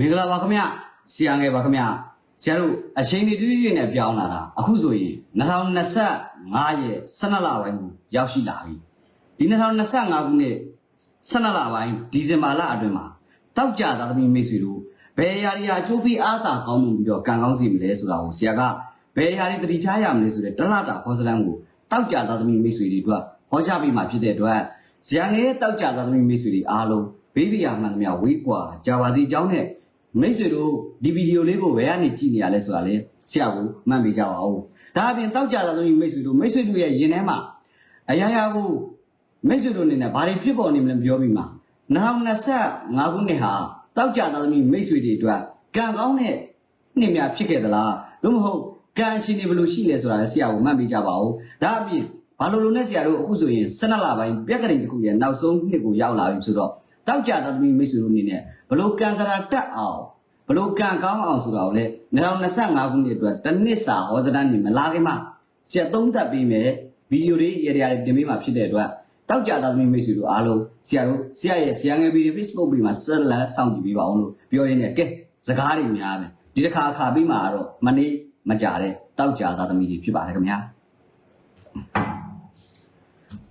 မင်္ဂလာပါခင်ဗျဆရာငယ်ပါခင်ဗျဆရာတို့အချိန်တွေတည်းတည်းနဲ့ပြောင်းလာတာအခုဆိုရင်2025ရဲ့12လပိုင်းကိုရောက်ရှိလာပြီဒီ2025ခုနှစ်12လပိုင်းဒီဇင်ဘာလအတွင်းမှာတောက်ကြသားသမီးမိတ်ဆွေတို့ဘယ်အရာတွေအကျိုးပေးအားသာကောင်းမှုပြီးတော့ကံကောင်းစီမလဲဆိုတာကိုဆရာကဘယ်အရာတွေတတိထားရမလဲဆိုတဲ့တလတာဟောစလန်းကိုတောက်ကြသားသမီးမိတ်ဆွေတွေအတွက်ဟောကြားပေးမှာဖြစ်တဲ့အတွက်ဆရာငယ်ရဲ့တောက်ကြသားသမီးမိတ်ဆွေတွေအားလုံးဘေးဘီယာမှန်သမျှဝေးကွာကြာပါစီအကြောင်းနဲ့ မိတ်ဆွေတို့ဒီဗီဒီယိုလေးကိုဘယ်ကနေကြည့်နေရလဲဆိုတာလေဆရာကိုမှတ်မိကြပါဦးဒါအပြင်တောက်ကြတာဆိုရင်မိတ်ဆွေတို့မိတ်ဆွေတို့ရဲ့ရင်ထဲမှာအရာရာကိုမိတ်ဆွေတို့အနေနဲ့ဘာတွေဖြစ်ပေါ်နေမလဲပြောပြီးမှာ2025ခုနှစ်ဟာတောက်ကြတာသမီးမိတ်ဆွေတွေအတွက်ကံကောင်းတဲ့နှစ်များဖြစ်ခဲ့သလားသို့မဟုတ်ကံအရှင်တွေဘယ်လိုရှိလဲဆိုတာလည်းဆရာကိုမှတ်မိကြပါဦးဒါအပြင်ဘာလို့လို့နဲ့ဆရာတို့အခုဆိုရင်12လပိုင်းပြက်ကလေးတစ်ခုရဲ့နောက်ဆုံးနှစ်ကိုရောက်လာပြီဆိုတော့ တောက်ကြတာသမီးမိတ်ဆွေတို့အနေနဲ့ဘလို့ကံစရာတက်အောင်ဘလို့ကံကောင်းအောင်ဆိုတာကိုလေ2025ခုနှစ်အတွက်တစ်နှစ်စာဟောစတန်းနေမလာခင်မှာဆရာသုံးသပ်ပြီးမယ်ဗီဒီယိုလေးရရတင်ပေးမှာဖြစ်တဲ့အတွက်တောက်ကြတာသမီးမိတ်ဆွေတို့အားလုံးဆရာတို့ဆရာရဲ့ဆရာငယ်ဗီဒီယို Facebook ပြီးမှာဆက်လက်စောင့်ကြည့်ပေးပါအောင်လို့ပြောရင်းနဲ့ကဲစကားတွေများမယ်ဒီတစ်ခါအခါပြီးမှာတော့မနေမကြတဲ့တောက်ကြတာသမီးတွေဖြစ်ပါတယ်ခင်ဗျာ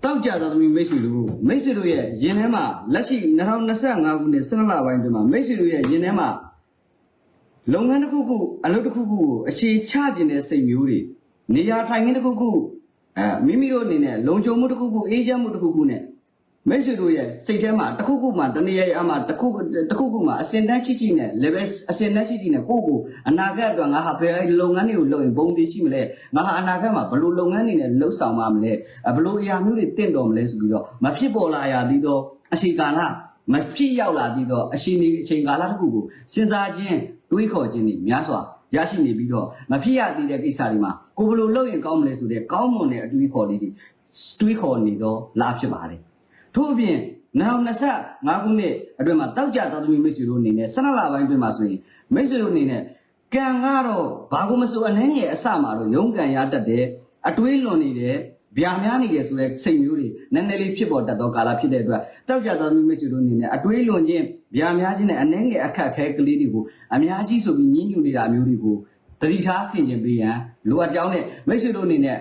တောက်ကြတာသမီးမိတ်ဆွေတို့မိတ်ဆွေတို့ရဲ့ရင်ထဲမှာလက်ရှိ2025ခုနှစ်12လပိုင်းအတွင်းမှာမိတ်ဆွေတို့ရဲ့ရင်ထဲမှာလုပ်ငန်းတစ်ခုခုအလုပ်တစ်ခုခုကိုအခြေချခြင်းတဲ့စိတ်မျိုးတွေနေရာထိုင်ခင်းတစ်ခုခုအဲမိမိတို့အနေနဲ့လုံခြုံမှုတစ်ခုခုအေးချမ်းမှုတစ်ခုခုနဲ့ မိတ်ဆွေတို့ရဲ့စိတ်ထဲမှာတစ်ခုခုမှတနေရာအမှတစ်ခုတစ်ခုခုမှအစင်တန်းရှိရှိနဲ့ level အစင်တန်းရှိရှိနဲ့ကိုယ့်ကိုအနာဂတ်အတွက်ငါဟာဘယ်လုပ်ငန်းတွေကိုလုပ်ရင်ဘုံတည်ရှိမလဲငါဟာအနာဂတ်မှာဘယ်လိုလုပ်ငန်းတွေနဲ့လှုပ်ဆောင်မှာမလဲဘယ်လိုအရာမျိုးတွေတင့်တော်မလဲဆိုပြီးတော့မဖြစ်ပေါ်လာရသေးသောအရှိကာလမဖြစ်ရောက်လာသေးသောအရှိနေအချိန်ကာလတစ်ခုကိုစဉ်းစားခြင်းတွေးခေါ်ခြင်းတွေများစွာရရှိနေပြီးတော့မဖြစ်ရသေးတဲ့ကိစ္စတွေမှာကိုဘယ်လိုလုပ်ရင်ကောင်းမလဲဆိုတဲ့ကောင်းမွန်တဲ့အတွေးခေါ်လေးတွေတွေးခေါ်နေတော့လာဖြစ်ပါတယ် ထို့အပြင်2025ခုနှစ်အတွင်းမှာတောက်ကြသောသမီးမိတ်ဆွေတို့အနေနဲ့12လပိုင်းအတွင်းမှာဆိုရင်မိတ်ဆွေတို့အနေနဲ့ကံကတော့ဘာကိုမဆိုအနှဲငယ်အစမှာတော့ရုန်းကန်ရတတ်တယ်အတွေးလွန်နေတယ်ဗျာများနေတယ်ဆိုတဲ့စိတ်မျိုးတွေနည်းနည်းလေးဖြစ်ပေါ်တတ်သောကာလဖြစ်တဲ့အတွက်တောက်ကြသောမိတ်ဆွေတို့အနေနဲ့အတွေးလွန်ခြင်းဗျာများခြင်းနဲ့အနှဲငယ်အခက်အခဲကလေးတွေကိုအများကြီးဆိုပြီးညှဉ်းညူနေတာမျိုးတွေကိုတတိထားဆင်ခြင်ပေးရန်လိုအပ်ကြောင်းနဲ့မိတ်ဆွေတို့အနေနဲ့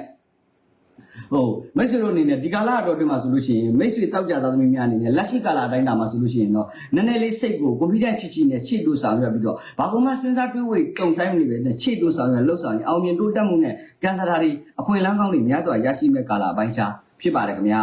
ဟုတ်မိတ်ဆွေတို့အနေနဲ့ဒီကာလအတော်အတွင်းမှာဆိုလို့ရှိရင်မိတ်ဆွေတောက်ကြသောသမီးများအနေနဲ့လက်ရှိကာလအတိုင်းတာမှာဆိုလို့ရှိရင်တော့နည်းနည်းလေးစိတ်ကိုကွန်ပျူတာချီချီနဲ့ခြေတို့ဆောင်ရွက်ပြီးတော့ဘာကုန်မှစဉ်းစားတွေးဝေတုံဆိုင်နေပဲနဲ့ခြေတို့ဆောင်ရွက်လှုပ်ဆောင်ရင်အောင်မြင်တိုးတက်မှုနဲ့ကန်ဆာတာတွေအခွင့်အလမ်းကောင်းတွေများစွာရရှိမဲ့ကာလအပိုင်းခြားဖြစ်ပါတယ်ခင်ဗျာ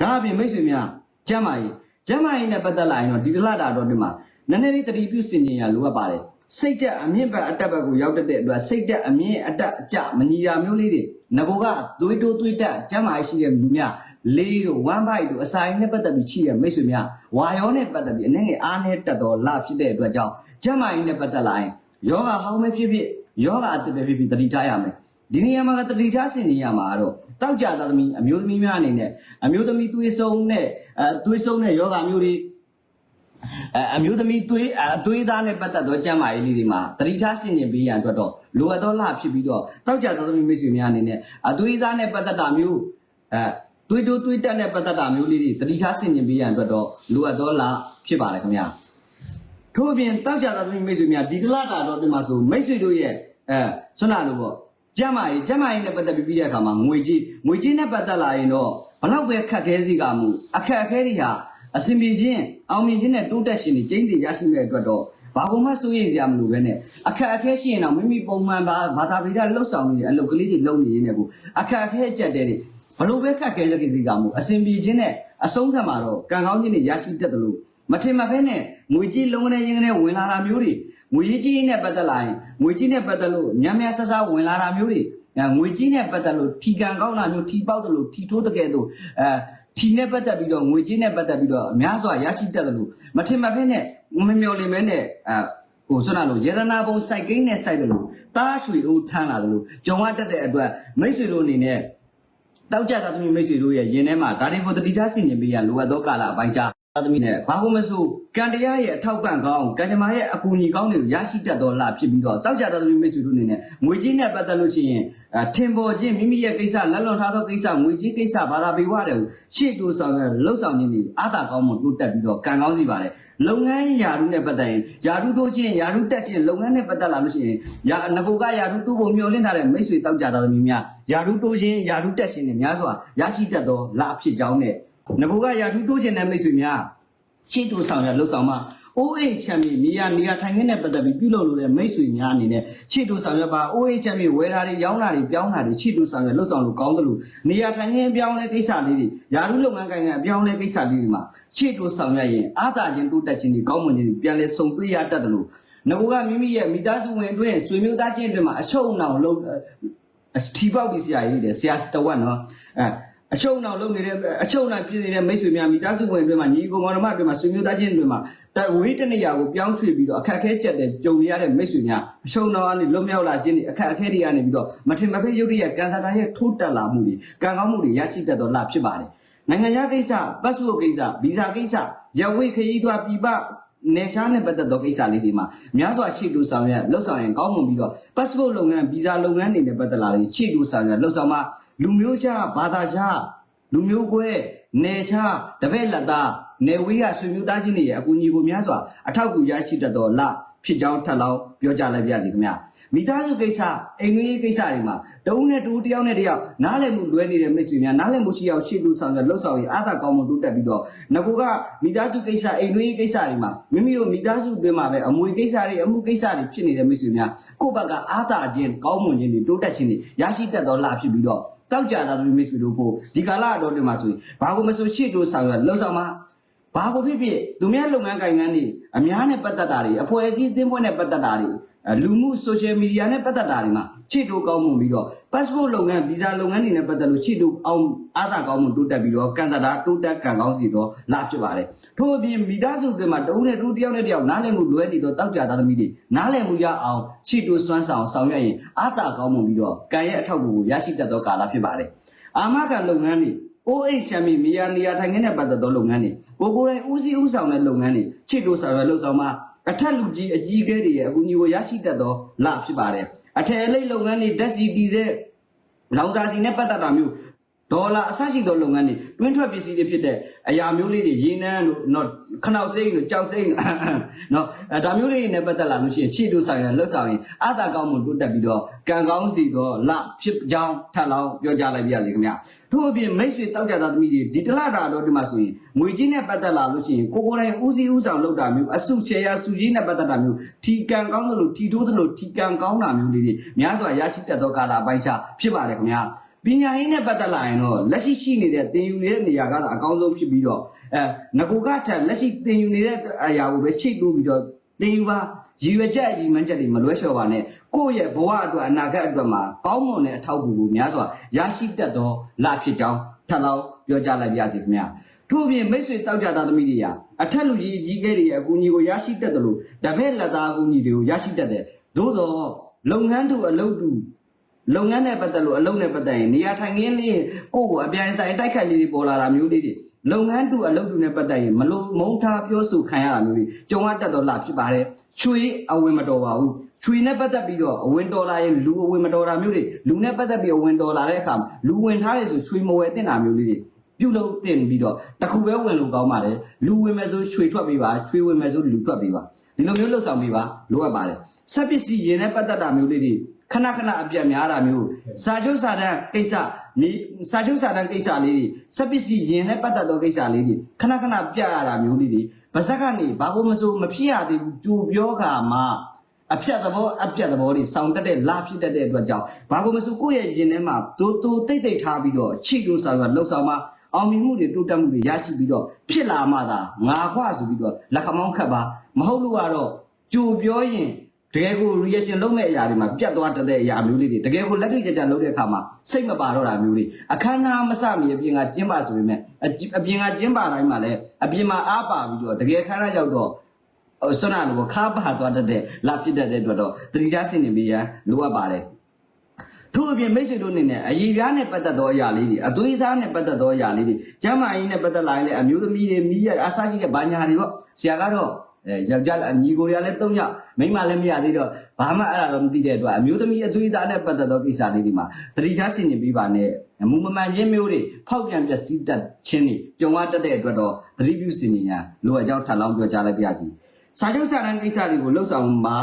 ဒါအပြင်မိတ်ဆွေများကျမ်းမာရေးကျမ်းမာရေးနဲ့ပတ်သက်လာရင်တော့ဒီတလတာတော့ဒီမှာနည်းနည်းလေးတတိပြုစင်ကြင်ရလိုအပ်ပါတယ် စိတ်တက်အမြင့်ဘက်အတက်ဘက်ကိုရောက်တတ်တဲ့အတွက်စိတ်တက်အမြင့်အတက်အကျမညီရာမျိုးလေးတွေငကိုကသွေးတိုးသွေးတက်ကျမ်းမာရေးရှိတဲ့လူများလေးတို့ one bite တို့အစာရင်းနဲ့ပတ်သက်ပြီးရှိတဲ့မိတ်ဆွေများဝါရောနဲ့ပတ်သက်ပြီးအနေငယ်အားနဲ့တက်တော်လာဖြစ်တဲ့အတွက်ကြောင့်ကျမ်းမာရေးနဲ့ပတ်သက်လာရင်ယောဂဟောင်းပဲဖြစ်ဖြစ်ယောဂအတ္တပဲဖြစ်ဖြစ်တတိထားရမယ်ဒီနေရာမှာတတိထားစင်နေရမှာတော့တောက်ကြသားသမီးအမျိုးသမီးများအနေနဲ့အမျိုးသမီးသွေးဆုံးနဲ့အဲသွေးဆုံးတဲ့ယောဂမျိုးတွေ အဲအမျိုးသမီးသွေးအသွေးသားနဲ့ပတ်သက်သောကျန်းမာရေးလေးတွေမှာတတိထားဆင်ခြင်ပေးရန်အတွက်တော့လိုအပ်သောလဖြစ်ပြီးတော့တောက်ကြသောသမီးမိတ်ဆွေများအနေနဲ့အသွေးသားနဲ့ပတ်သက်တာမျိုးအဲသွေးတိုးသွေးတက်နဲ့ပတ်သက်တာမျိုးလေးတွေတတိထားဆင်ခြင်ပေးရန်အတွက်တော့လိုအပ်သောလဖြစ်ပါတယ်ခင်ဗျာထို့အပြင်တောက်ကြသောသမီးမိတ်ဆွေများဒီတလတာတော့ပြင်မှာဆိုမိတ်ဆွေတို့ရဲ့အဲဆွမ်းနာလို့ပေါ့ကျမ်းမာရေးကျမ်းမာရေးနဲ့ပတ်သက်ပြီးပြီးတဲ့အခါမှာငွေကြီးငွေကြီးနဲ့ပတ်သက်လာရင်တော့ဘလောက်ပဲခက်ခဲစီကမှုအခက်အခဲတွေဟာ အစင်ပြေခြင်းအောင်မြင်ခြင်းနဲ့တိုးတက်ခြင်းတွေကျင်းတည်ရရှိမဲ့အတွက်တော့ဘာကုန်မှစိုးရိမ်စရာမလိုပဲနဲ့အခက်အခဲရှိရင်တော့မိမိပုံမှန်ဘာဘာသာပိဒလှုပ်ဆောင်နေတဲ့အလုပ်ကလေးတွေလုပ်နေရင်းနဲ့ကိုအခက်အခဲအကျက်တဲ့တွေဘလို့ပဲခက်ခဲရစီကမှုအစင်ပြေခြင်းနဲ့အဆုံးသတ်မှာတော့ကံကောင်းခြင်းတွေရရှိတတ်တယ်လို့မထင်မှတ်ဖဲနဲ့ငွေကြီးလုံးဝနဲ့ရင်းကနေဝင်လာတာမျိုးတွေငွေကြီးနဲ့ပတ်သက်လာရင်ငွေကြီးနဲ့ပတ်သက်လို့ညံ့ညံ့ဆဆဝင်လာတာမျိုးတွေငွေကြီးနဲ့ပတ်သက်လို့ထီကန်ကောင်းတာမျိုးထီပေါက်တယ်လို့ထီထိုးတဲ့ကဲ့သို့အဲ ထီနဲ့ပတ်သက်ပြီးတော့ငွေကြေးနဲ့ပတ်သက်ပြီးတော့အများစွာရရှိတတ်တယ်လို့မထင်မှတ်ဖဲနဲ့မမျော်လင့်မဲနဲ့အဲဟိုဆိုတော့လို့ရတနာပုံစိုက်ကိန်းနဲ့စိုက်တယ်လို့တားရွှေဦးထမ်းလာတယ်လို့ကြုံရတတ်တဲ့အတွက်မိတ်ဆွေတို့အနေနဲ့တောက်ကြတာသမီးမိတ်ဆွေတို့ရဲ့ရင်ထဲမှာဒါတွေကိုတတိထားဆင်ခြင်ပေးရလိုအပ်သောကာလအပိုင်းခြား သားသမီးနဲ့ဘာလို့မဆိုကံတရားရဲ့အထောက်ပံ့ကောင်းကံကြမ္မာရဲ့အကူအညီကောင်းတွေကိုရရှိတတ်တော်လာဖြစ်ပြီးတော့တောက်ကြသားသမီးမိတ်ဆွေတို့အနေနဲ့ငွေကြီးနဲ့ပတ်သက်လို့ရှိရင်အထင်ပေါ်ခြင်းမိမိရဲ့ကိစ္စလက်လွန်ထားသောကိစ္စငွေကြီးကိစ္စဘာသာပေဝတဲ့ကိုရှေ့တိုးဆောင်ရလှုပ်ဆောင်ခြင်းတွေအာသာကောင်းမှုတိုးတက်ပြီးတော့ကံကောင်းစီပါတယ်လုပ်ငန်းယာရုနဲ့ပတ်သက်ရင်ယာရုတိုးခြင်းယာရုတက်ခြင်းလုပ်ငန်းနဲ့ပတ်သက်လာလို့ရှိရင်ယာငကိုကယာရုတိုးဖို့မျှော်လင့်ထားတဲ့မိတ်ဆွေတောက်ကြသားသမီးများယာရုတိုးခြင်းယာရုတက်ခြင်းတွေများစွာရရှိတတ်သောလာဖြစ်ကြောင်းနဲ့ ငကိုကယာရုတိုးခြင်းတဲ့မိတ်ဆွေများရှေ့တူဆောင်ရလှုပ်ဆောင်မှာအိုးအိတ်ချမ်းမြေနေရာနေရာထိုင်ခင်းနဲ့ပတ်သက်ပြီးပြုလုပ်လို့တဲ့မိတ်ဆွေများအနေနဲ့ရှေ့တူဆောင်ရပါအိုးအိတ်ချမ်းမြေဝယ်တာတွေရောင်းတာတွေပြောင်းတာတွေရှေ့တူဆောင်ရလှုပ်ဆောင်လို့ကောင်းတယ်လို့နေရာထိုင်ခင်းပြောင်းလဲကိစ္စလေးတွေယာရုလုပ်ငန်းကိုင်ကအပြောင်းလဲကိစ္စလေးတွေမှာရှေ့တူဆောင်ရရင်အာသာခြင်းတိုးတက်ခြင်းတွေကောင်းမွန်ခြင်းတွေပြန်လဲစုံတွေ့ရတတ်တယ်လို့ငကိုကမိမိရဲ့မိသားစုဝင်အတွင်းဆွေမျိုးသားချင်းအတွင်းမှာအရှုံးအောင်လုပ်အထီပေါက်ပြီးဆရာကြီးတယ်ဆရာတဝက်နော်အဲ အရှုံးအောင်လုပ်နေတဲ့အရှုံးအောင်ဖြစ်နေတဲ့မိတ်ဆွေများမိသားစုဝင်အတွင်းမှာညီကိုမောင်နှမအတွင်းမှာဆွေမျိုးသားချင်းအတွင်းမှာတဝေးတနေရာကိုပြောင်းရွှေ့ပြီးတော့အခက်အခဲချက်တဲ့ကြုံရတဲ့မိတ်ဆွေများအရှုံးအောင်ကနေလွတ်မြောက်လာခြင်းတွေအခက်အခဲတွေကနေပြီးတော့မထင်မဖေးရုပ်ရည်ကန်ဆာတာရဲ့ထိုးတက်လာမှုတွေကံကောင်းမှုတွေရရှိတတ်တော့လာဖြစ်ပါတယ်နိုင်ငံခြားကိစ္စပတ်စပို့ကိစ္စဗီဇာကိစ္စရဝိခရီးသွားပြည်ပနေရှားနဲ့ပတ်သက်သောကိစ္စလေးတွေမှာများစွာရှေ့တူဆောင်ရလှုပ်ဆောင်ရင်ကောင်းမွန်ပြီးတော့ passport လုပ်ငန်း visa လုပ်ငန်းတွေနဲ့ပတ်သက်လာပြီးရှေ့တူဆောင်ရလှုပ်ဆောင်မှာ လူမျိုးခြားဘာသာခြားလူမျိုးကွဲနေခြားတပည့်လက်သားနေဝေးကဆွေမျိုးသားချင်းတွေရဲ့အကူအညီကိုများစွာအထောက်အကူရရှိတတ်သောလဖြစ်ကြောင်းထပ်လောင်းပြောကြားလိုက်ပါရစေခင်ဗျာမိသားစုကိစ္စအိမ်မွေးကိစ္စတွေမှာတဦးနဲ့တူတယောက်နဲ့တယောက်နားလည်မှုလွဲနေတဲ့မိတ်ဆွေများနားလည်မှုရှိအောင်ရှေ့လူဆောင်ရလှုပ်ဆောင်ရင်အားသာကောင်းမှုတိုးတက်ပြီးတော့ငကူကမိသားစုကိစ္စအိမ်မွေးကိစ္စတွေမှာမိမိတို့မိသားစုအတွင်းမှာပဲအမွေကိစ္စတွေအမှုကိစ္စတွေဖြစ်နေတဲ့မိတ်ဆွေများကိုယ့်ဘက်ကအားသာခြင်းကောင်းမွန်ခြင်းတွေတိုးတက်ခြင်းတွေရရှိတတ်သောလဖြစ်ပြီးတော့ တောက်ကြတာသမီးမိတ်ဆွေတို့ကိုဒီကာလအတော်တွေမှာဆိုရင်ဘာကိုမဆိုရှေ့တိုးဆောင်ရလှုပ်ဆောင်မှာဘာကိုဖြစ်ဖြစ်သူများလုပ်ငန်းကိုင်ငန်းတွေအများနဲ့ပတ်သက်တာတွေအဖွဲ့အစည်းအသင်းဖွဲ့နဲ့ပတ်သက်တာတွေအဲလူမှု social media နဲ့ပတ်သက်တာတွေမှာ ချစ်တိုးကောင်းမှုပြီးတော့ passport လုပ်ငန်း visa လုပ်ငန်းတွေနဲ့ပတ်သက်လို့ချစ်တိုးအောင်အားသာကောင်းမှုတိုးတက်ပြီးတော့ကန်တာတာတိုးတက်ကံကောင်းစီတော့လာဖြစ်ပါတယ်ထို့အပြင်မိသားစုတွေမှာတဦးနဲ့တူတယောက်နဲ့တယောက်နားလည်မှုလွဲနေတော့တောက်ကြသားသမီးတွေနားလည်မှုရအောင်ချစ်တိုးစွမ်းဆောင်ဆောင်ရွက်ရင်အားသာကောင်းမှုပြီးတော့ကံရဲ့အထောက်အကူကိုရရှိတတ်သောကာလဖြစ်ပါတယ်အာမခံလုပ်ငန်းတွေ OH ချမ်းမီမီယာနေရာထိုင်ခင်းနဲ့ပတ်သက်သောလုပ်ငန်းတွေကိုကိုယ်ကိုယ်တိုင်ဦးစီးဦးဆောင်တဲ့လုပ်ငန်းတွေချစ်တိုးဆောင်ရွက်လှုပ်ဆောင်မှာအထက်လူကြီးအကြီးအကဲတွေရဲ့အကူအညီကိုရရှိတတ်သောလဖြစ်ပါတယ် အထက်အလိပ်လုပ်ငန်းတွေဓာတ်စီတီစဲလောင်စာစီနဲ့ပတ်သက်တာမျိုး ဒေါ်လာအဆရှိသောလုပ်ငန်းတွေတွင်းထွက်ပစ္စည်းတွေဖြစ်တဲ့အရာမျိုးလေးတွေရေနန်းတို့နော်ခနောက်စိမ့်တို့ကြောက်စိမ့်နော်အဲဒါမျိုးလေးတွေနဲ့ပတ်သက်လာလို့ရှိရင်ချစ်တိုးဆောင်ရလှုပ်ဆောင်ရင်အသာကောင်းမှုတိုးတက်ပြီးတော့ကံကောင်းစီသောလဖြစ်ကြောင်းထပ်လောင်းပြောကြားလိုက်ပါရစေခင်ဗျာထို့အပြင်မိတ်ဆွေတောက်ကြသားသမီးတွေဒီတလတာတော့ဒီမှာဆိုရင်ငွေကြီးနဲ့ပတ်သက်လာလို့ရှိရင်ကိုကိုယ်တိုင်ဦးစီးဦးဆောင်လုပ်တာမျိုးအစုချေရစုကြီးနဲ့ပတ်သက်တာမျိုးထီကံကောင်းသလိုထီထိုးသလိုထီကံကောင်းတာမျိုးလေးတွေများစွာရရှိတတ်သောကာလအပိုင်းခြားဖြစ်ပါတယ်ခင်ဗျာ ပညာရေးနဲ့ပတ်သက်လာရင်တော့လက်ရှိရှိနေတဲ့သင်ယူနေတဲ့နေရာကသာအကောင်းဆုံးဖြစ်ပြီးတော့အဲငကိုကထက်လက်ရှိသင်ယူနေတဲ့အရာကိုပဲချိတ်တိုးပြီးတော့သင်ယူပါရည်ရွယ်ချက်ရည်မှန်းချက်တွေမလွဲလျှော်ပါနဲ့ကိုယ့်ရဲ့ဘဝအတွက်အနာဂတ်အတွက်မှာကောင်းမွန်တဲ့အထောက်အကူကိုများစွာရရှိတတ်သောလဖြစ်ကြောင်းထပ်လောင်းပြောကြားလိုက်ပါရစေခင်ဗျာထို့အပြင်မိတ်ဆွေတောက်ကြသားသမီးတွေရာအထက်လူကြီးအကြီးအကဲတွေရဲ့အကူအညီကိုရရှိတတ်တယ်လို့တပည့်လက်သားအကူအညီတွေကိုရရှိတတ်တယ်သို့တော့လုပ်ငန်းတူအလုပ်တူ လုပ်ငန်းနဲ့ပတ်သက်လို့အလုပ်နဲ့ပတ်သက်ရင်နေရာထိုင်ခင်းလေးကိုယ့်ကိုအပြိုင်ဆိုင်တိုက်ခိုက်လေးတွေပေါ်လာတာမျိုးလေးတွေလုပ်ငန်းတူအလုပ်တူနဲ့ပတ်သက်ရင်မလို့မုန်းထားပြောဆိုခံရတာမျိုးတွေကြုံရတတ်တော့လာဖြစ်ပါတယ်ချွေအဝင်မတော်ပါဘူးချွေနဲ့ပတ်သက်ပြီးတော့အဝင်တော်လာရင်လူအဝင်မတော်တာမျိုးတွေလူနဲ့ပတ်သက်ပြီးအဝင်တော်လာတဲ့အခါလူဝင်ထားတယ်ဆိုချွေမဝယ်တင်တာမျိုးလေးတွေပြုလုပ်တင်ပြီးတော့တခုပဲဝင်လို့ကောင်းပါတယ်လူဝင်မဲ့ဆိုချွေထွက်ပေးပါချွေဝင်မဲ့ဆိုလူထွက်ပေးပါဒီလိုမျိုးလှုပ်ဆောင်ပေးပါလိုအပ်ပါတယ်စက်ပစ္စည်းရင်နဲ့ပတ်သက်တာမျိုးလေးတွေ ခဏခဏအပြတ်များတာမျိုးစာချုပ်စာတမ်းကိစ္စမိစာချုပ်စာတမ်းကိစ္စလေးတွေစက်ပစ္စည်းရင်နဲ့ပတ်သက်သောကိစ္စလေးတွေခဏခဏပြရတာမျိုးလေးတွေဗစက်ကနေဘာလို့မဆိုမဖြစ်ရသေးဘူးကြိုပြောခါမှာအဖြတ်သဘောအပြတ်သဘောတွေစောင့်တက်တဲ့လာဖြစ်တတ်တဲ့အတွက်ကြောင့်ဘာလို့မဆိုကိုယ့်ရဲ့ရင်ထဲမှာတူတူတိတ်တိတ်ထားပြီးတော့ချိလို့ဆောင်ရလှုပ်ဆောင်မှာအောင်မြင်မှုတွေတိုးတက်မှုတွေရရှိပြီးတော့ဖြစ်လာမှသာငါခွဆိုပြီးတော့လက်ခမောင်းခတ်ပါမဟုတ်လို့ကတော့ကြိုပြောရင် တကယ်ကို reaction လုပ်မဲ့အရာတွေမှာပြတ်သွားတတ်တဲ့အရာမျိုးလေးတွေတကယ်ကိုလက်တွေ့ကြကြလုပ်တဲ့အခါမှာစိတ်မပါတော့တာမျိုးတွေအခမ်းအနားမစမီအပြင်ကကျင်းပါဆိုပေမဲ့အအပြင်ကကျင်းပါတိုင်းမှာလည်းအပြင်မှာအားပါပြီးတော့တကယ်ခမ်းအနားရောက်တော့ဟိုဆွမ်းနာလို့ခါပါသွားတတ်တဲ့လာဖြစ်တတ်တဲ့အတွက်တော့သတိထားစင်နေပြီးရန်လိုအပ်ပါတယ်ထို့အပြင်မိတ်ဆွေတို့အနေနဲ့အရေးပြားနဲ့ပတ်သက်သောအရာလေးတွေအသွေးသားနဲ့ပတ်သက်သောအရာလေးတွေကျမ်းမာရေးနဲ့ပတ်သက်လာရင်လည်းအမျိုးသမီးတွေမိရအစားရှိတဲ့ဘာညာတွေပေါ့ဆရာကတော့ အဲယောက်ျားညီကိုရလည်း၃ယောက်မိန်းမလည်းမရသေးတော့ဘာမှအဲ့ဒါတော့မသိတဲ့အတွက်အမျိုးသမီးအသွေးသားနဲ့ပတ်သက်သောကိစ္စလေးတွေမှာတတိထားဆင်ခြင်ပေးပါနဲ့အမှုမမှန်ခြင်းမျိုးတွေဖောက်ပြန်ပျက်စီးတတ်ခြင်းတွေကြုံရတတ်တဲ့အတွက်တော့သတိပြုဆင်ခြင်ရန်လိုအပ်ကြောင်းထပ်လောင်းပြောကြားလိုက်ပါရစေစာချုပ်စာတမ်းကိစ္စတွေကိုလှုပ်ဆောင်မှာ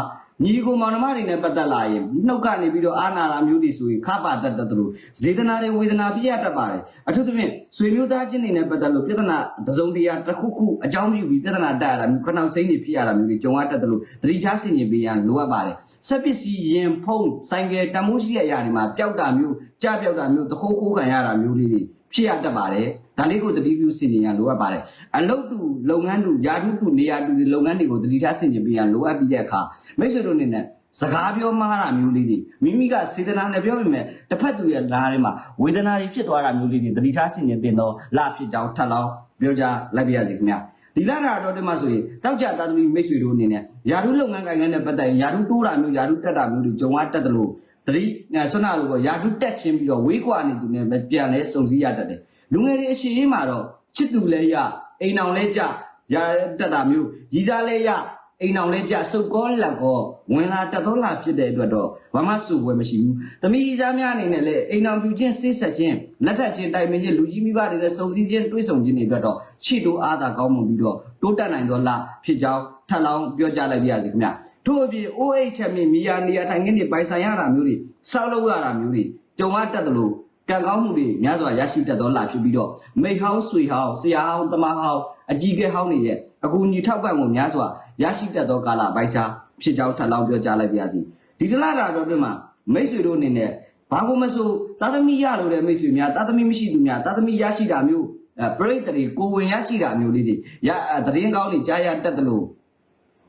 ညီကိုမောင်နှမတွေနဲ့ပတ်သက်လာရင်နှုတ်ကနေပြီးတော့အာနာလာမျိုးတွေဆိုရင်ခပါတတ်တတ်တယ်လို့ဇေဒနာတွေဝေဒနာပြရတတ်ပါတယ်အထူးသဖြင့်ဆွေမျိုးသားချင်းတွေနဲ့ပတ်သက်လို့ပြဿနာတစ်စုံတရာတစ်ခုခုအကြောင်းပြုပြီးပြဿနာတက်ရတာမျိုးခဏစိမ့်နေဖြစ်ရတာမျိုးတွေကြုံရတတ်တယ်လို့သတိထားဆင်ခြင်ပေးရန်လိုအပ်ပါတယ်ဆက်ပစ္စည်းရင်ဖုံးဆိုင်ကယ်တမိုးရှိတဲ့အရာတွေမှာပျောက်တာမျိုးကြပျောက်တာမျိုးတခိုးခိုးခံရတာမျိုးလေးတွေဖြစ်ရတတ်ပါတယ် ဒါလေးကိုသတိပြုဆင်ခြင်ရန်လိုအပ်ပါတယ်အလုပ်တူလုပ်ငန်းတူယာတုတူနေရာတူလုပ်ငန်းတွေကိုသတိထားဆင်ခြင်ပေးရန်လိုအပ်ပြီးတဲ့အခါမိတ်ဆွေတို့အနေနဲ့စကားပြောမှားတာမျိုးလေးတွေမိမိကစေတနာနဲ့ပြောမိမယ်တစ်ဖက်သူရဲ့လားထဲမှာဝေဒနာတွေဖြစ်သွားတာမျိုးလေးတွေတတိထားဆင်ញင်တင်တော့လဖြစ်ကြောင်းထပ်လောင်းပြောကြလိုက်ပါရစေခင်ဗျာဒီလာတာတော့ဒီမှာဆိုရင်တောက်ကြသားသမီးမိတ်ဆွေတို့အနေနဲ့ယာရုလုပ်ငန်းကိုင်ငန်းနဲ့ပတ်သက်ရင်ယာရုတိုးတာမျိုးယာရုတက်တာမျိုးတွေကြုံရတတ်တယ်လို့တတိဆွနာလို့ကယာရုတက်ချင်းပြီးတော့ဝေးကွာနေသူနဲ့ပြန်လဲစုံစည်းရတတ်တယ် လူငယ်တွေအရှိရေးမှာတော့ချစ်သူလဲရအိမ်အောင်လဲကြရတက်တာမျိုးရီစားလဲရအိမ်အောင်လဲကြစုပ်ကောလက်ကောဝင်လာတက်သောလာဖြစ်တဲ့အတွက်တော့ဘာမှစုပွဲမရှိဘူး။တမီးစားများအနေနဲ့လည်းအိမ်အောင်ပြူချင်းစိတ်ဆက်ချင်းလက်ထက်ချင်းတိုင်ပင်ချင်းလူကြီးမိဘတွေနဲ့စုံစည်းချင်းတွေးဆုံချင်းတွေအတွက်တော့ချစ်တို့အားသာကောင်းမှုပြီးတော့တိုးတက်နိုင်သောလာဖြစ်ကြောင်းထပ်လောင်းပြောကြားလိုက်ပါရစေခင်ဗျ။ထို့အပြင် OH ချက်မြမိယာနေရာထိုင်ခင်းတွေပိုင်ဆိုင်ရတာမျိုးတွေစောက်လုပ်ရတာမျိုးတွေကြုံရတတ်တယ်လို့ ကံကောင်းမှုတွေများစွာရရှိတတ်သောလာဖြစ်ပြီးတော့မိတ်ဟောင်းဆွေဟောင်းဆရာဟောင်းတမဟောင်းအကြီးကဲဟောင်းတွေရဲ့အကူအညီထောက်ပံ့မှုများစွာရရှိတတ်သောကာလပိုင်းခြားဖြစ်ကြောင်းထပ်လောင်းပြောကြားလိုက်ပါရစေဒီတလားတာတော့အတွင်းမှာမိတ်ဆွေတို့အနေနဲ့ဘာကိုမဆိုသာသမီရလို့တဲ့မိတ်ဆွေများသာသမီမရှိသူများသာသမီရရှိတာမျိုးအဲပရိသတ်တွေကိုဝင်ရရှိတာမျိုးလေးတွေရတရင်ကောင်းတွေကြားရတတ်တယ်လို့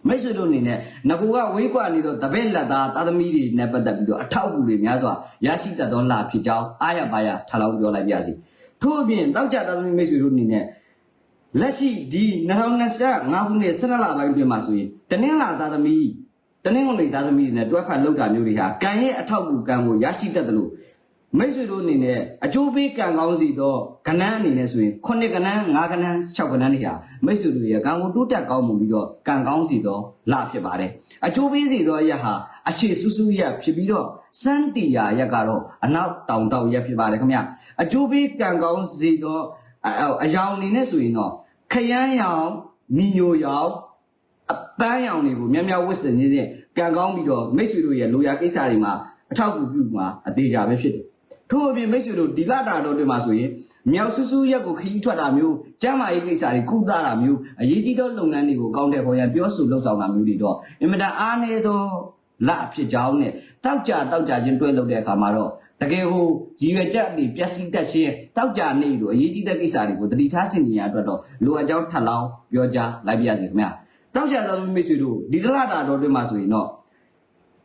မိတ်ဆွေတို့အနေနဲ့ငကူကဝေးကွာနေတော့တပည့်လက်သားသားသမီးတွေနဲ့ပတ်သက်ပြီးတော့အထောက်အကူတွေများစွာရရှိတတ်သောလာဖြစ်ကြောင်းအားရပါရထားလောင်းပြောလိုက်ပါရစေထို့အပြင်တောက်ကြသားသမီးမိတ်ဆွေတို့အနေနဲ့လက်ရှိဒီ2025ခုနှစ်12လပိုင်းတွင်မှာဆိုရင်တနင်္လာသားသမီးတနင်္ဂနွေသားသမီးတွေနဲ့တွဲဖက်လောက်တာမျိုးတွေဟာကံရဲ့အထောက်အကူကံကိုရရှိတတ်တယ်လို့ မိတ်ဆွေတို့အနေနဲ့အကျိုးပေးကံကောင်းစီတော့ကဏ္ဍအနေနဲ့ဆိုရင်ခုနှစ်ကဏ္ဍ၅ကဏ္ဍ၆ကဏ္ဍတွေဟာမိတ်ဆွေတို့ရဲ့ကံကိုတိုးတက်ကောင်းမှုပြီးတော့ကံကောင်းစီတော့လဖြစ်ပါတယ်အကျိုးပေးစီတော့ရက်ဟာအခြေဆူဆူရက်ဖြစ်ပြီးတော့စန်းတီယာရက်ကတော့အနောက်တောင်တောင်ရက်ဖြစ်ပါတယ်ခင်ဗျအကျိုးပေးကံကောင်းစီတော့အယောင်အနေနဲ့ဆိုရင်တော့ခရမ်းရောင်မီညိုရောင်အပန်းရောင်တွေကိုများများဝတ်ဆင်နေတဲ့ကံကောင်းပြီးတော့မိတ်ဆွေတို့ရဲ့လိုရာကိစ္စတွေမှာအထောက်အကူပြုမှာအသေးကြပဲဖြစ်တယ် ထို့အပြင်မိတ်ဆွေတို့ဒီလတာတော်တွေမှာဆိုရင်မြောက်ဆူဆူရက်ကိုခရီးထွက်တာမျိုးကျမ်းမာရေးကိစ္စတွေကုသတာမျိုးအရေးကြီးသောလုပ်ငန်းတွေကိုကောင်းတဲ့ပေါ်ရန်ပြောဆိုလှုပ်ဆောင်တာမျိုးတွေတော့အင်မတန်အားနည်းသောလဖြစ်ကြောင်းနဲ့တောက်ကြတောက်ကြချင်းတွဲလုပ်တဲ့အခါမှာတော့တကယ်ဟိုရည်ရွယ်ချက်တွေပျက်စီးတတ်ခြင်းတောက်ကြနေလို့အရေးကြီးတဲ့ကိစ္စတွေကိုတတိထားဆင်ခြင်ရအတွက်တော့လိုအပ်ကြောင်းထပ်လောင်းပြောကြားလိုက်ပါရစေခင်ဗျာတောက်ကြသောမိတ်ဆွေတို့ဒီတလတာတော်တွေမှာဆိုရင်တော့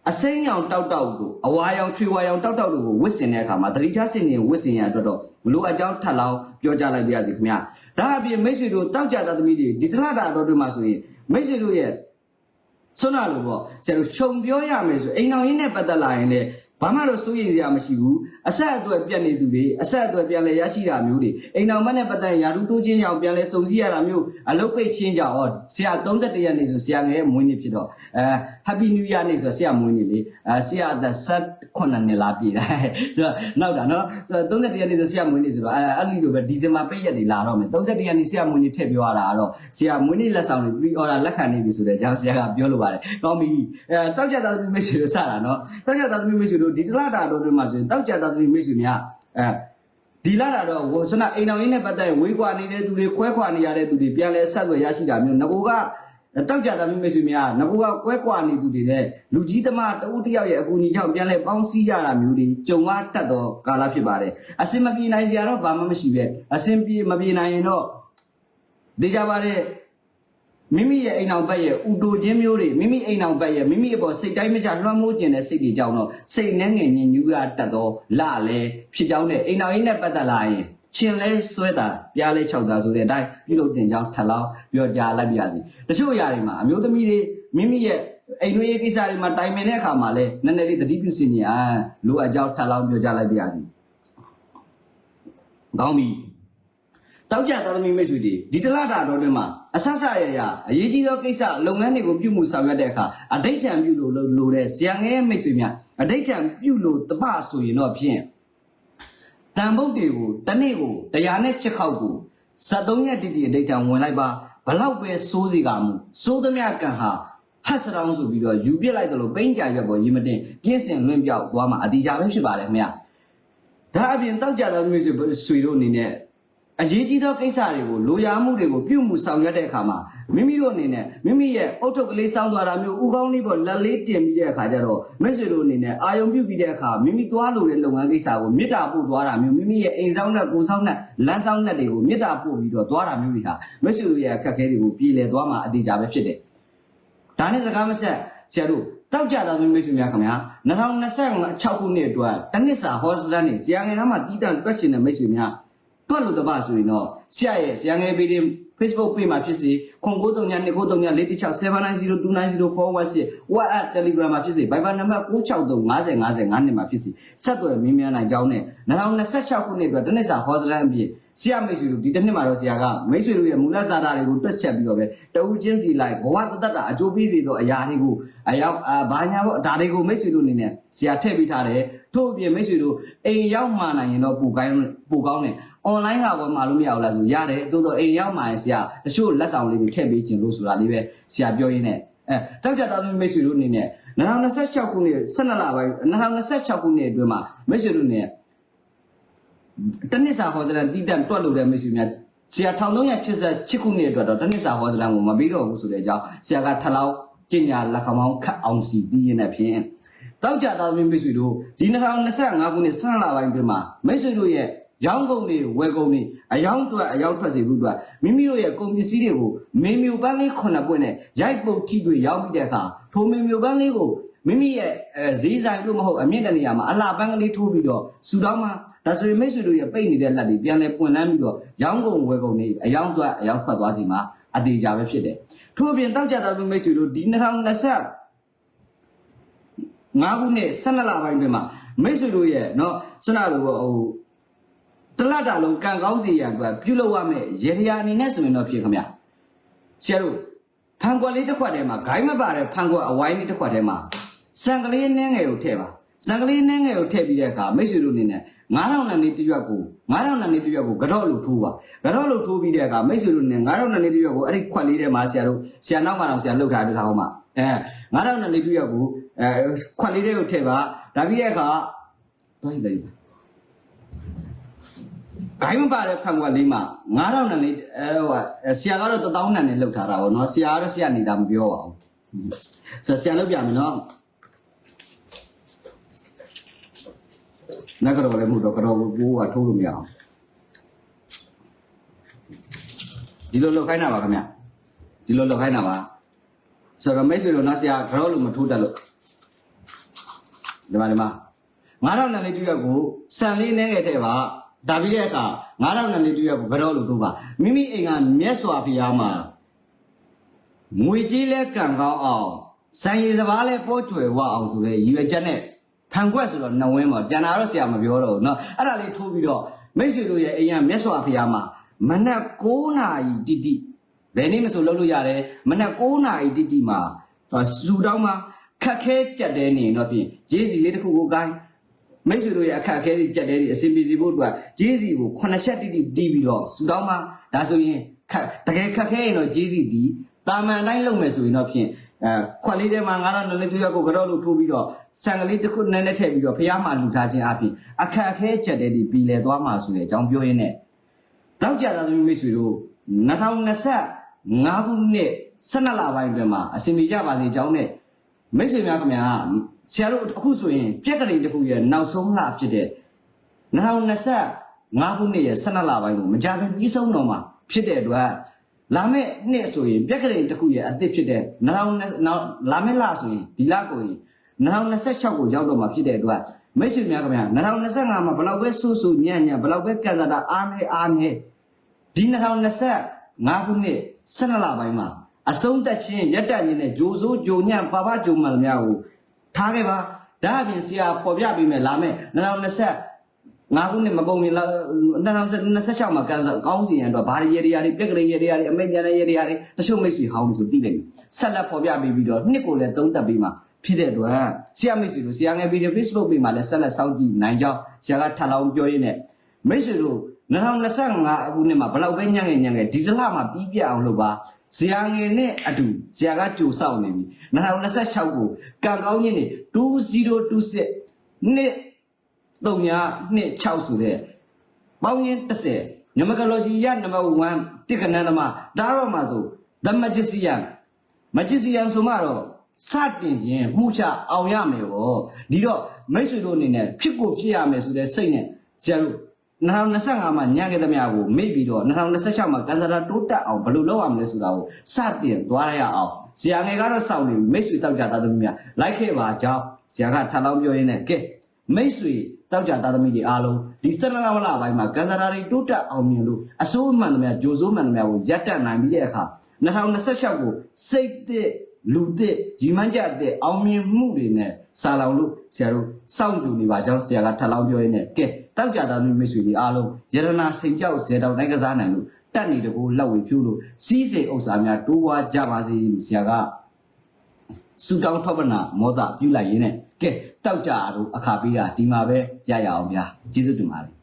အစိမ်းရောင်တောက်တောက်ကိုအဝါရောင်ချွေဝါရောင်တောက်တောက်တို့ကိုဝစ်စင်တဲ့အခါမှာတတိချစင်ရင်ဝစ်စင်ရအတွက်တော့မလိုအပ်ကြောင်းထပ်လောင်းပြောကြလိုက်ပါရစေခင်ဗျာဒါအပြင်မိတ်ဆွေတို့တောက်ကြတဲ့သမီးတွေဒီတလတာတော်တွေမှာဆိုရင်မိတ်ဆွေတို့ရဲ့ဆွမ်းနာလို့ပေါ့ဆရာတို့ခြုံပြောရမယ်ဆိုအိမ်အောင်ရင်းနဲ့ပတ်သက်လာရင်လည်း ဘာမှတော့စိုးရိမ်စရာမရှိဘူးအဆက်အသွယ်ပြတ်နေသူတွေအဆက်အသွယ်ပြန်လဲရရှိတာမျိုးတွေအိမ်အောင်မနဲ့ပတ်သက်ရင်ယာရုတိုးချင်းကြောင့်ပြန်လဲစုံစည်းရတာမျိုးအလုတ်ပိတ်ချင်းကြောင့်ဟောဆရာ31ရက်နေ့ဆိုဆရာငယ်ရဲ့မွေးနေ့ဖြစ်တော့အဲ Happy New Year နေ့ဆိုဆရာမွေးနေ့လေအဲဆရာသက်18နှစ်လားပြည့်တယ်ဆိုတော့နောက်တာနော်ဆိုတော့31ရက်နေ့ဆိုဆရာမွေးနေ့ဆိုတော့အဲအဲ့ဒီလိုပဲဒီဇင်ဘာပိတ်ရက်တွေလာတော့မယ်31ရက်နေ့ဆရာမွေးနေ့ထည့်ပြောရတာကတော့ဆရာမွေးနေ့လက်ဆောင်တွေ pre order လက်ခံနေပြီဆိုတဲ့ကြောင့်ဆရာကပြောလိုပါတယ်ကောင်းပြီအဲတောက်ကြသားသမီးမိတ်ဆွေတို့စတာနော်တောက်ကြသားသမီးမိတ်ဆွေတို့ဒီတလတာတော်တွေမှာဆိုရင်တောက်ကြသားသမီးမိတ်ဆွေများအဲဒီလာတာတော့ဝဆနာအိမ်အောင်ရင်းနဲ့ပတ်သက်ရင်ဝေးကွာနေတဲ့သူတွေခွဲခွာနေရတဲ့သူတွေပြန်လဲဆက်သွယ်ရရှိတာမျိုးငကိုကတောက်ကြတာမျိုးမိတ်ဆွေများငကိုကကွဲကွာနေသူတွေနဲ့လူကြီးသမားတဦးတယောက်ရဲ့အကူအညီကြောင့်ပြန်လဲပေါင်းစည်းရတာမျိုးတွေကြုံရတတ်သောကာလဖြစ်ပါတယ်အစင်မပြေနိုင်စရာတော့ဘာမှမရှိပဲအစင်ပြေမပြေနိုင်ရင်တော့ဒေကြပါတဲ့ မိမိရဲ့အိမ်အောင်ဘက်ရဲ့ဥတူချင်းမျိုးတွေမိမိအိမ်အောင်ဘက်ရဲ့မိမိအပေါ်စိတ်တိုင်းမကြလွှမ်းမိုးခြင်းတဲ့စိတ်တွေကြောင့်တော့စိတ်နှဲငယ်ညင်ညူးရတတ်တော့လလဲဖြစ်ကြောင်းနဲ့အိမ်အောင်ရင်းနဲ့ပတ်သက်လာရင်ချင်းလဲဆွဲတာပြားလဲခြောက်တာဆိုတဲ့အတိုင်းပြုလုပ်တင်ကြောင်းထပ်လောင်းပြောကြားလိုက်ပါရစေတချို့အရာတွေမှာအမျိုးသမီးတွေမိမိရဲ့အိမ်တွင်းရေးကိစ္စတွေမှာတိုင်ပင်တဲ့အခါမှာလည်းနည်းနည်းလေးသတိပြုစီနေအာလိုအပ်ကြောင်းထပ်လောင်းပြောကြလိုက်ပါရစေကောင်းပြီ တောက်ကြတော်သမီးမိတ်ဆွေတွေဒီတလတာတော်တွင်မှာအဆဆရရအရေးကြီးသောကိစ္စလုပ်ငန်းတွေကိုပြုမှုဆောင်ရွက်တဲ့အခါအဋိဋ္ဌံပြုလို့လိုတဲ့ဇာငယ်မိတ်ဆွေများအဋိဋ္ဌံပြုလို့တပဆိုရင်တော့ဖြင့်တန်ပုတ်တွေကိုတစ်နေ့ကို108ခေါက်ကို73ရက်တိတိအဋိဋ္ဌံဝင်လိုက်ပါဘလောက်ပဲစိုးစီကမှုစိုးသမျှကံဟာဟတ်စရောင်းဆိုပြီးတော့ယူပြစ်လိုက်တယ်လို့ပိန်းကြရွက်ပေါ်ရေမတင်ပြင်းစင်လွင့်ပြောက်သွားမှာအတိအကျပဲဖြစ်ပါတယ်ခင်ဗျာဒါအပြင်တောက်ကြတော်မျိုးဆွေတို့အနေနဲ့ အရေးကြီးသောကိစ္စတွေကိုလိုရာမှုတွေကိုပြုမှုဆောင်ရွက်တဲ့အခါမှာမိမိတို့အနေနဲ့မိမိရဲ့အုတ်ထုတ်ကလေးစောင်းသွားတာမျိုးဥကောင်းလေးပေါ်လက်လေးတင်ပြီးတဲ့အခါကျတော့မိတ်ဆွေတို့အနေနဲ့အာယုံပြုပြီးတဲ့အခါမိမိသွားလို့တဲ့လုပ်ငန်းကိစ္စကိုမေတ္တာပို့သွားတာမျိုးမိမိရဲ့အိမ်ဆောင်နဲ့ကိုယ်ဆောင်နဲ့လမ်းဆောင်နဲ့တွေကိုမေတ္တာပို့ပြီးတော့သွားတာမျိုးတွေဟာမိတ်ဆွေတို့ရဲ့အခက်အခဲတွေကိုပြည်လည်သွားမှာအသေးချာပဲဖြစ်တယ်။ဒါနဲ့စကားမဆက်ဆရာတို့တောက်ကြတာမျိုးမိတ်ဆွေများခင်ဗျာ2026ခုနှစ်အတွက်တနစ်စာဟောစတန်နေဆရာငယ်သားမှာတီးတန့်တွက်ရှင်တဲ့မိတ်ဆွေများ တွက်လို့တပဆိုရင်တော့ဆရာရဲ့ဆရာငယ်ပေးတွေ Facebook page မှာဖြစ်စေခွန်93ည293ည46790490416 WhatsApp Telegram မှာဖြစ်စေ Viber နံပါတ်96350505နဲ့မှာဖြစ်စေဆက်သွယ်မင်းများနိုင်ကြောင်းနဲ့2026ခုနှစ်အတွက်တနစ်စာဟောစရန်အပြင်ဆရာမိတ်ဆွေတို့ဒီတစ်နှစ်မှာတော့ဆရာကမိတ်ဆွေတို့ရဲ့မူလစာတာတွေကိုတွက်ချက်ပြီးတော့ပဲတဦးချင်းစီလိုက်ဘဝတသက်တာအကျိုးပေးစေသောအရာတွေကိုအရောက်အာဘာညာပေါ့ဒါတွေကိုမိတ်ဆွေတို့အနေနဲ့ဆရာထည့်ပေးထားတယ်ထို့အပြင်မိတ်ဆွေတို့အိမ်ရောက်မှနိုင်ရင်တော့ပူကောင်းပူကောင်းတယ် online ဟာပေါ်မှာလို့မရဘူးလားဆိုရတယ်တိုးတော့အိမ်ရောက်မှရင်ဆရာတချို့လက်ဆောင်လေးတွေထည့်ပေးခြင်းလို့ဆိုတာလေးပဲဆရာပြောရင်းနဲ့အဲတောက်ကြတာမိတ်ဆွေတို့အနေနဲ့2026ခုနှစ်12လပိုင်း2026ခုနှစ်အတွင်းမှာမိတ်ဆွေတို့အနေနဲ့တနစ်စာဟောစရန်တည်တံ့တွက်လို့တဲ့မိတ်ဆွေများဆရာ1386ခုနှစ်အတွက်တော့တနစ်စာဟောစရန်ကိုမပြီးတော့ဘူးဆိုတဲ့အကြောင်းဆရာကထလောက်ကျင်ညာလက်ခမောင်းခတ်အောင်စီတည်ရင်းနဲ့ဖြင့်တောက်ကြတာမိတ်ဆွေတို့ဒီ2025ခုနှစ်12လပိုင်းအတွင်းမှာမိတ်ဆွေတို့ရဲ့ ရောင်းကုန်တွေဝယ်ကုန်တွေအယောင်းအတွက်အယောင်းထွက်စေဖို့အတွက်မိမိတို့ရဲ့ကုန်ပစ္စည်းတွေကိုမင်းမျိုးပန်းလေးခုနှစ်ပွင့်နဲ့ရိုက်ပုတ်ထိတွေရောင်းပြီးတဲ့အခါထိုမင်းမျိုးပန်းလေးကိုမိမိရဲ့အဲဈေးဆိုင်လို့မဟုတ်အမြင့်တဲ့နေရာမှာအလှပန်းကလေးထိုးပြီးတော့စူတောင်းမှာဒါဆိုရင်မိတ်ဆွေတို့ရဲ့ပိတ်နေတဲ့လက်တွေပြန်လဲပွင့်လန်းပြီးတော့ရောင်းကုန်ဝယ်ကုန်တွေအယောင်းအတွက်အယောင်းထွက်သွားစီမှာအသေးချာပဲဖြစ်တယ်ထို့အပြင်တောက်ကြတာမိတ်ဆွေတို့ဒီ2020ငါးခုနှစ်12လပိုင်းတွင်မှာမိတ်ဆွေတို့ရဲ့เนาะစနလိုဟို တလတ်တာလုံးကံကောင်းစီရန်အတွက်ပြုလုပ်ရမယ်ရေထရာအနေနဲ့ဆိုရင်တော့ဖြစ်ခမဆရာတို့ဖန်ကွက်လေးတစ်ခွက်ထဲမှာဂိုင်းမပါတဲ့ဖန်ကွက်အဝိုင်းလေးတစ်ခွက်ထဲမှာစံကလေးနှင်းငယ်ကိုထည့်ပါစံကလေးနှင်းငယ်ကိုထည့်ပြီးတဲ့အခါမိတ်ဆွေတို့အနေနဲ့9000နန်းလေးတစ်ရွက်ကို9000နန်းလေးတစ်ရွက်ကိုကတော့လို့ထိုးပါကတော့လို့ထိုးပြီးတဲ့အခါမိတ်ဆွေတို့အနေနဲ့9000နန်းလေးတစ်ရွက်ကိုအဲ့ဒီခွက်လေးထဲမှာဆရာတို့ဆရာနောက်မှတော့ဆရာလှုပ်ထားပြထားအောင်ပါအဲ9000နန်းလေးတစ်ရွက်ကိုအဲခွက်လေးတွေကိုထည့်ပါဒါပြီးတဲ့အခါသွားလိုက်ပါ ဂိုင်းမပါတဲ့ဖန်ကွက်လေးမှာ9000နန်းလေးအဲဟိုဟာဆရာကတော့1000နန်းနဲ့လောက်ထားတာဗောနော်ဆရာကတော့ဆရာနေတာမပြောပါဘူးဆိုတော့ဆရာလုပ်ပြမယ်နော်နဂရောလည်းမဟုတ်တော့ကတော့ဘိုးကထိုးလို့မရအောင်ဒီလိုလောက်ခိုင်းတာပါခင်ဗျဒီလိုလောက်ခိုင်းတာပါဆိုတော့မိတ်ဆွေတို့နော်ဆရာကတော့လို့မထိုးတတ်လို့ဒီမှာဒီမှာ9000နန်းလေးတူရက်ကိုစံလေးနဲ့ငယ်ထဲပါ ဒါပြီးတဲ့အခါ9000နဲ့လေးတူရက်ကိုကတော့လို့တို့ပါမိမိအိမ်ကမြက်စွာဖျားမှာငွေကြီးလဲကံကောင်းအောင်စံရည်စဘာလဲပိုးကျွယ်ဝအောင်ဆိုတဲ့ရည်ရွယ်ချက်နဲ့ဖန်ခွက်ဆိုတော့နှဝင်းပေါ့ကျန်တာတော့ဆရာမပြောတော့ဘူးเนาะအဲ့ဒါလေးထိုးပြီးတော့မိတ်ဆွေတို့ရဲ့အိမ်ကမြက်စွာဖျားမှာမနက်9နာရီတိတိဘယ်နေ့မဆိုလုပ်လို့ရတယ်မနက်9နာရီတိတိမှာစူတောင်းမှာခက်ခဲကြက်တဲနေရင်တော့ဖြင့်ဂျေးစီလေးတစ်ခုကိုကိုင်း မိတ်ဆွေတို့ရဲ့အခက်အခဲတွေကြက်တဲတွေအဆင်ပြေစီဖို့အတွက်ဂျေးစီကို9ချက်တိတိတီးပြီးတော့စူတောင်းမှာဒါဆိုရင်ခက်တကယ်ခက်ခဲရင်တော့ဂျေးစီတီးတာမန်တိုင်းလုပ်မယ်ဆိုရင်တော့ဖြင့်အဲခွက်လေးထဲမှာငါတော့နည်းနည်းတစ်ရက်ကိုကတော့လို့ထိုးပြီးတော့ဆန်ကလေးတစ်ခုနည်းနည်းထည့်ပြီးတော့ဖျားမှလူထားခြင်းအပြင်အခက်အခဲကြက်တဲတွေပြည်လဲသွားမှာဆိုတဲ့အကြောင်းပြောရင်းနဲ့တောက်ကြတာသမီးမိတ်ဆွေတို့2025ခုနှစ်12လပိုင်းအတွင်းမှာအစီအမီကြပါစေအကြောင်းနဲ့မိတ်ဆွေများခင်ဗျာ ဆရာတို့အခုဆိုရင်ပြက်ကလေးတစ်ခုရဲ့နောက်ဆုံးလဖြစ်တဲ့2025ခုနှစ်ရဲ့12လပိုင်းကိုမကြခင်ပြီးဆုံးတော့မှာဖြစ်တဲ့အတွက်လာမယ့်နှစ်ဆိုရင်ပြက်ကလေးတစ်ခုရဲ့အသစ်ဖြစ်တဲ့2020နောက်လာမယ့်လဆိုရင်ဒီလကိုရင်2026ကိုရောက်တော့မှာဖြစ်တဲ့အတွက်မိတ်ဆွေများခင်ဗျာ2025မှာဘယ်လောက်ပဲဆူဆူညံ့ညံ့ဘယ်လောက်ပဲကံစားတာအားနေအားနေဒီ2025ခုနှစ်12လပိုင်းမှာအဆုံးသက်ခြင်းရက်တက်ခြင်းနဲ့ဂျိုးစိုးဂျိုညံ့ပါပါဂျိုမှန်များကို ထားခဲ့ပါဒါအပြင်ဆရာပေါ်ပြပေးမယ်လာမယ်2020ငါးခုနှစ်မကုန်ရင်2026မှာကန်ဆာကောင်းစီရန်တော့ဘာတွေရေတွေတွေပြက်ကလေးရေတွေတွေအမိတ်ပြန်တဲ့ရေတွေတွေတချို့မိတ်ဆွေဟောင်းလို့ဆိုသိလိမ့်မယ်ဆက်လက်ပေါ်ပြပေးပြီးတော့နှစ်ကိုလည်းသုံးသပ်ပေးမှာဖြစ်တဲ့အတွက်ဆရာမိတ်ဆွေတို့ဆရာငယ်ဗီဒီယို Facebook ပေးမှာလည်းဆက်လက်စောင့်ကြည့်နိုင်ကြောင်းဆရာကထပ်လောင်းပြောရင်းနဲ့မိတ်ဆွေတို့2025အခုနှစ်မှာဘလောက်ပဲညံ့ငယ်ညံ့ငယ်ဒီတစ်လမှာပြီးပြအောင်လုပ်ပါ ဇရာငယ်နဲ့အတူဇရာကကြိုဆောက်နေပြီ2026ကိုကံကောင်းခြင်းနေ2026နှစ်3ညနှစ်6ဆိုတဲ့ပေါင်းရင်30နမကလောဂျီရနံပါတ်1တိကနန်းသမားဒါတော့မှဆို the magician magician ဆိုမှတော့စတင်ခြင်းမှုချအောင်ရမယ်ဗောဒီတော့မိတ်ဆွေတို့အနေနဲ့ဖြစ်ကိုဖြစ်ရမယ်ဆိုတဲ့စိတ်နဲ့ဆရာတို့ 2025မှာညံခဲ့သမျှကိုမိတ်ပြီးတော့2026မှာကန်ဆာတာတိုးတက်အောင်ဘယ်လိုလုပ်ရမလဲဆိုတာကိုစတင်သွားရအောင်ဇာငယ်ကတော့စောင့်နေပြီမိတ်ဆွေတောက်ကြသားသမီးများလိုက်ခဲ့ပါကြောင်းဇာကထပ်လောင်းပြောရင်းနဲ့ကဲမိတ်ဆွေတောက်ကြသားသမီးတွေအားလုံးဒီစနနာဝလာပိုင်းမှာကန်ဆာတာတွေတိုးတက်အောင်မြင်လို့အစိုးမှန်သမျှဂျိုစိုးမှန်သမျှကိုရပ်တန့်နိုင်ပြီးတဲ့အခါ2026ကိုစိတ်သစ်လူသစ်ရီမန်းကြတဲ့အောင်မြင်မှုတွေနဲ့စာလောင်လို့ဆရာတို့စောင့်ကြနေပါကြောင်းဆရာကထပ်လောင်းပြောရင်းနဲ့ကဲ တောက်ကြသားမိတ်ဆွေတွေအားလုံးယရနာစိန်ကြောက်ဇေတောင်တိုင်းကစားနိုင်လို့တက်နေတကူလက်ဝေဖြိုးလို့စီးစိမ်ဥစ္စာများတိုးပွားကြပါစေလို့ဆရာကစူတောင်းထောက်ပနာမောဒပြုလိုက်ရင်းနဲ့ကဲတောက်ကြတို့အခါပေးတာဒီမှာပဲရရအောင်ဗျာကျေးဇူးတင်ပါတယ်